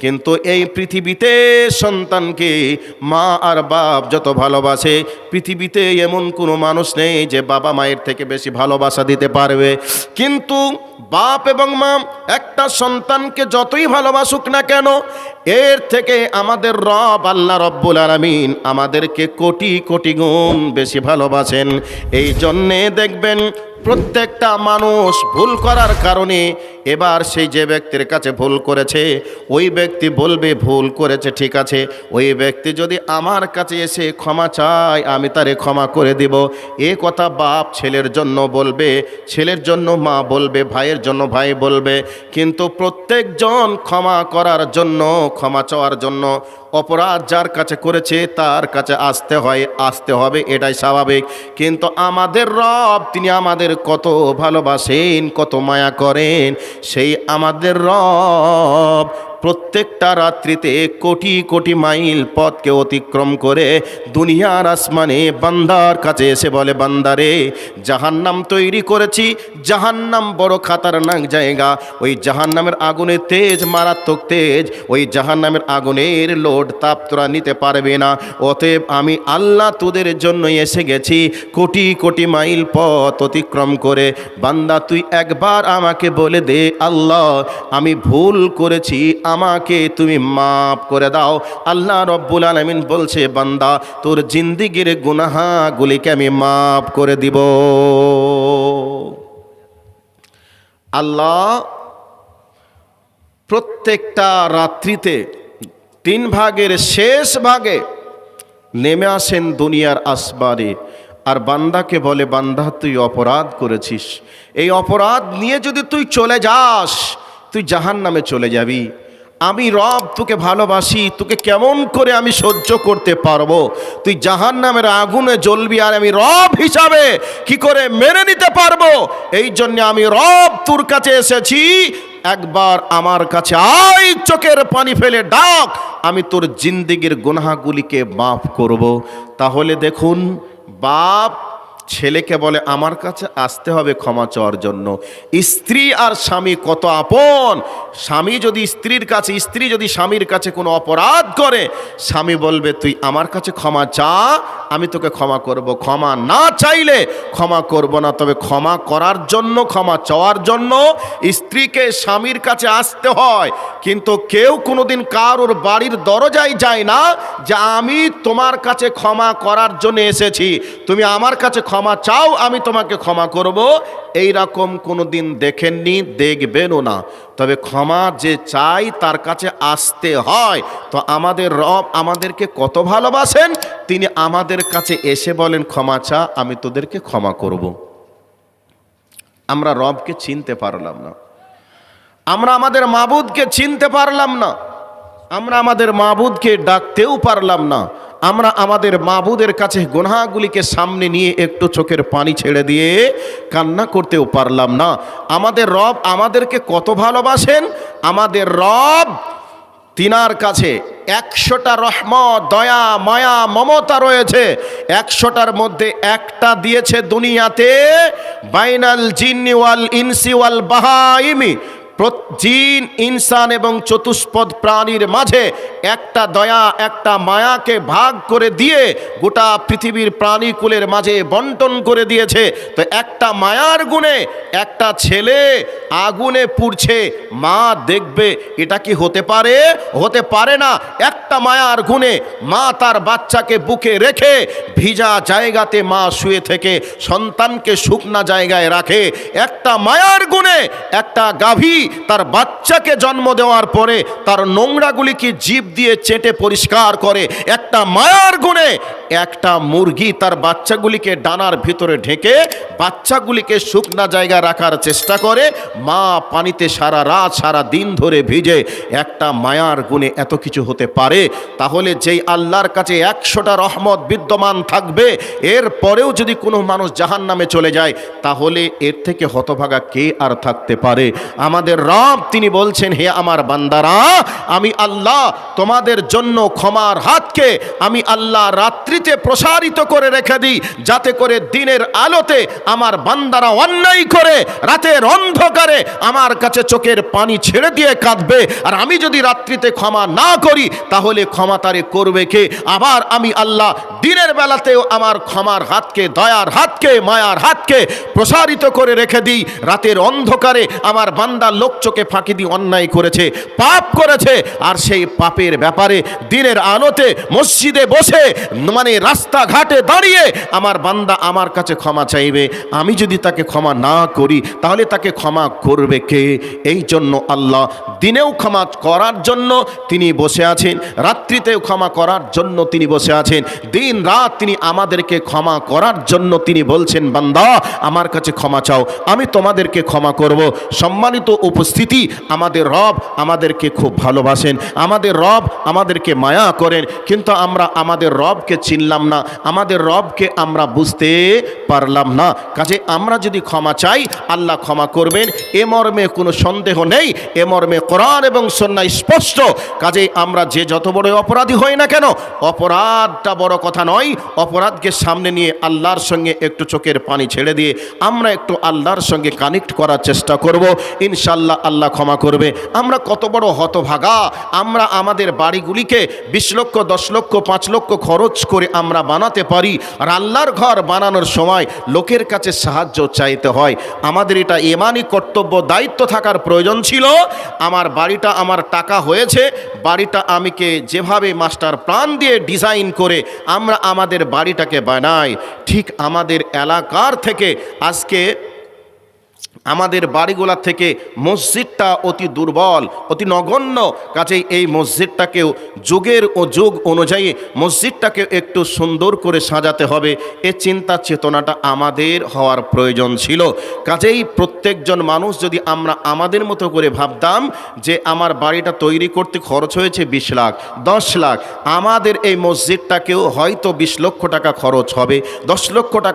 কিন্তু এই পৃথিবীতে সন্তানকে মা আর বাপ যত ভালোবাসে, পৃথিবীতে এমন কোনো মানুষ নেই যে বাবা মায়ের থেকে বেশি ভালোবাসা দিতে পারবে। কিন্তু বাপ এবং মা একটা সন্তানকে যতই ভালোবাসুক না কেন, এর থেকে আমাদের রব আল্লাহ রব্বুল আলমিন আমাদেরকে কোটি কোটি গুণ বেশি ভালোবাসেন। এই জন্যে দেখবেন প্রত্যেকটা মানুষ ভুল করার কারণে এবার সেই যে ব্যক্তির কাছে ভুল করেছে, ওই ব্যক্তি বলবে, ভুল করেছে, ঠিক আছে। ওই ব্যক্তি যদি আমার কাছে এসে ক্ষমা চায়, আমি তারে ক্ষমা করে দিব। এ কথা বাপ ছেলের জন্য বলবে, ছেলের জন্য মা বলবে, ভাইয়ের জন্য ভাই বলবে। কিন্তু প্রত্যেকজন ক্ষমা করার জন্য, ক্ষমা চাওয়ার জন্য অপরাধ যার কাছে করেছে, তার কাছে আসতে হয়, আসতে হবে, এটাই স্বাভাবিক। কিন্তু আমাদের রব, তিনি আমাদের কত ভালোবাসেন কত মায়া করেন সেই আমাদের রব প্রত্যেকটা রাত্রিতে কোটি কোটি মাইল পথকে অতিক্রম করে দুনিয়ার আসমানে বান্দার কাছে এসে বলে, বান্দারে, জাহান্নাম তৈরি করেছি। জাহান্নাম বড় খাতারনাক জায়গা। ওই জাহান্নামের আগুনের তেজ, মারাত্মক তেজ। ওই জাহান্নামের আগুনের লোড তাপ তোরা নিতে পারবে না। অতএব আমি আল্লাহ তোদের জন্য এসে গেছি কোটি কোটি মাইল পথ অতিক্রম করে। বান্দা, তুই একবার আমাকে বলে দে, আল্লাহ, আমি ভুল করেছি আমাকে তুমি মাফ করে দাও। আল্লাহ রব্বুল আলমিন বলছে, বান্দা, তোর জিন্দিগির গুনাহাগুলিকে আমি মাফ করে দিব। আল্লাহ প্রত্যেকটা রাত্রিতে তিন ভাগের শেষ ভাগে নেমে আসেন দুনিয়ার আসবারে আর বান্দাকে বলে, বান্দা, তুই অপরাধ করেছিস। এই অপরাধ নিয়ে যদি তুই চলে যাস, তুই জাহান নামে চলে যাবি। আমি রব, তোকে ভালোবাসি, তোকে কেমন করে আমি সহ্য করতে পারব? তুই জাহান নামের আগুনে জ্বলবি আর আমি রব হিসাবে কি করে মেনে নিতে পারব? এই জন্য আমি রব তোর কাছে এসেছি। একবার আমার কাছে আই চোখের পানি ফেলে ডাক, আমি তোর জিন্দিগির গুনাহগুলিকে মাফ করব। তাহলে দেখুন, বাপ ছেলেকে বলে, আমার কাছে আসতে হবে ক্ষমা চাওয়ার জন্য। স্ত্রী আর স্বামী কত আপন। স্বামী যদি স্ত্রীর কাছে, স্ত্রী যদি স্বামীর কাছে কোনো অপরাধ করে, স্বামী বলবে, তুই আমার কাছে ক্ষমা চা, আমি তোকে ক্ষমা করব। ক্ষমা না চাইলে ক্ষমা করব না, তবে ক্ষমা করার জন্য, ক্ষমা চাওয়ার জন্য স্ত্রীকে স্বামীর কাছে আসতে হয়। কিন্তু কেউ কোনোদিন কারোর বাড়ির দরজায় যায় না যে, আমি তোমার কাছে ক্ষমা করার জন্য এসেছি। তুমি আমার কাছে ক্ষমা চাও, আমি তোমাকে ক্ষমা করব। এই রকম কোনো দিন দেখেননি, দেখবেনও না। তবে ক্ষমা যে চাই তার কাছে আসতে হয়। তো আমাদের রব আমাদেরকে কত ভালোবাসেন? তিনি আমাদের কাছে এসে বলেন, ক্ষমা চা, আমি তোদেরকে ক্ষমা করব। আমরা রবকে চিনতে পারলাম না। আমরা আমাদের মাবুদকে চিনতে পারলাম না। আমরা আমাদের মাবুদকে ডাকতেও পারলাম না। আমরা আমাদের মাবুদের কাছে গোনাগুলিকে সামনে নিয়ে একটু চোখের পানি ছেড়ে দিয়ে কান্না করতেও পারলাম না। আমাদের রব আমাদেরকে কত ভালোবাসেন? আমাদের রব তিনার কাছে একশোটা রহমত দয়া, মায়া, মমতা রয়েছে। একশোটার মধ্যে একটা দিয়েছে দুনিয়াতে, বাইনাল জিন্নি ওয়াল ইনসি ওয়াল বাহাইমি। জিন, ইনসান এবং চতুষ্পদ প্রাণীর মাঝে একটা দয়া, একটা মায়াকে ভাগ করে দিয়ে গোটা পৃথিবীর প্রাণীকুলের মাঝে বন্টন করে দিয়েছে। তো একটা মায়ার গুণে একটা ছেলে আগুনে পুড়ছে, মা দেখবে এটা কি হতে পারে? হতে পারে না। একটা মায়ার গুণে মা তার বাচ্চাকে বুকে রেখে ভিজা জায়গাতে মা শুয়ে থেকে সন্তানকে শুকনা জায়গায় রাখে। একটা মায়ার গুণে একটা গাভী তার বাচ্চাকে জন্ম দেওয়ার পরে তার নোংরাগুলিকে জীব দিয়ে চেটে পরিষ্কার করে একটা মায়ার গুণে একটা মুরগি তার বাচ্চাগুলিকে ডানার ভিতরে ঢেকে বাচ্চাগুলিকে শুকনা জায়গা রাখার চেষ্টা করে। মা পানিতে সারা রাত, সারা দিন ধরে ভিজে একটা মায়ার গুণে এত কিছু হতে পারে। তাহলে যেই আল্লাহর কাছে একশোটা রহমত বিদ্যমান থাকবে, এর পরেও যদি কোনো মানুষ জাহান নামে চলে যায়, তাহলে এর থেকে হতভাগা কে আর থাকতে পারে? আমাদের রব তিনি বলছেন, হে আমার বান্দারা, আমি আল্লাহ তোমাদের জন্য ক্ষমার হাতকে, আমি আল্লাহ রাত্রি রাত্রিতে প্রসারিত করে রেখে দিই, যাতে করে দিনের আলোতে আমার বান্দারা অন্যায় করে, রাতের অন্ধকারে আমার কাছে চোখের পানি ছেড়ে দিয়ে কাঁদবে। আর আমি যদি রাত্রিতে ক্ষমা না করি, তাহলে ক্ষমা তারে করবে কে? আবার আমি আল্লাহ দিনের বেলাতেও আমার ক্ষমার হাতকে, দয়ার হাতকে, মায়ার হাতকে প্রসারিত করে রেখে দিই। রাতের অন্ধকারে আমার বান্দা লোক চোখে ফাঁকি দিয়ে অন্যায় করেছে, পাপ করেছে। আর সেই পাপের ব্যাপারে দিনের আলোতে মসজিদে বসে মানে রাস্তাঘাটে দাঁড়িয়ে আমার বান্দা আমার কাছে ক্ষমা চাইবে। আমি যদি তাকে ক্ষমা না করি, তাহলে তাকে ক্ষমা করবে কে? এই জন্য আল্লাহ দিনেও ক্ষমা করার জন্য তিনি বসে আছেন, রাত্রিতেও ক্ষমা করার জন্য তিনি বসে আছেন, দিন রাত তিনি আমাদেরকে ক্ষমা করার জন্য তিনি বলছেন, বান্দা, আমার কাছে ক্ষমা চাও, আমি তোমাদেরকে ক্ষমা করব। সম্মানিত উপস্থিতি, আমাদের রব আমাদেরকে খুব ভালোবাসেন, আমাদের রব আমাদেরকে মায়া করেন, কিন্তু আমরা আমাদের রবকে চিনলাম না। আমাদের রবকে আমরা বুঝতে পারলাম না। কাজে আমরা যদি ক্ষমা চাই, আল্লাহ ক্ষমা করবেন। এ মর্মে কোনো সন্দেহ নেই। এ মর্মে কোরআন এবং সন্ন্যায় স্পষ্ট। কাজে আমরা যে যত বড় অপরাধী হই না কেন, অপরাধটা বড় কথা নয়। অপরাধকে সামনে নিয়ে আল্লাহর সঙ্গে একটু চোখের পানি ছেড়ে দিয়ে আমরা একটু আল্লাহর সঙ্গে কানেক্ট করার চেষ্টা করব। ইনশাল্লাহ আল্লাহ ক্ষমা করবে। আমরা কত বড় হতভাগা। আমরা আমাদের বাড়িগুলিকে বিশ লক্ষ, দশ লক্ষ, পাঁচ লক্ষ খরচ করে আমরা বানাতে পারি। আর আল্লাহর ঘর বানানোর সময় লোকের কাছে সাহায্য চাইতে হয়। আমাদের এটা এমানি কর্তব্য, দায়িত্ব থাকার প্রয়োজন ছিল। আমার বাড়িটা আমার টাকা হয়েছে। বাড়িটা আমিকে যেভাবে মাস্টার প্রাণ দিয়ে ডিজাইন করে আমরা আমাদের বাড়িটাকে বানাই। ঠিক আমাদের এলাকার থেকে আজকে আমাদের বাড়িগুলা থেকে মসজিদটা অতি দুর্বল, অতি নগণ্য। কাজেই এই মসজিদটাকেও যুগের ও যুগ অনুযায়ী মসজিদটাকে একটু সুন্দর করে সাজাতে হবে। এ চিন্তা চেতনাটা আমাদের হওয়ার প্রয়োজন ছিল। কাজেই প্রত্যেকজন মানুষ যদি আমরা আমাদের মতো করে ভাবতাম যে আমার বাড়িটা তৈরি করতে খরচ হয়েছে বিশ লাখ, দশ লাখ, আমাদের এই মসজিদটাকেও হয়তো বিশ লক্ষ টাকা খরচ হবে, দশ লক্ষ টাকা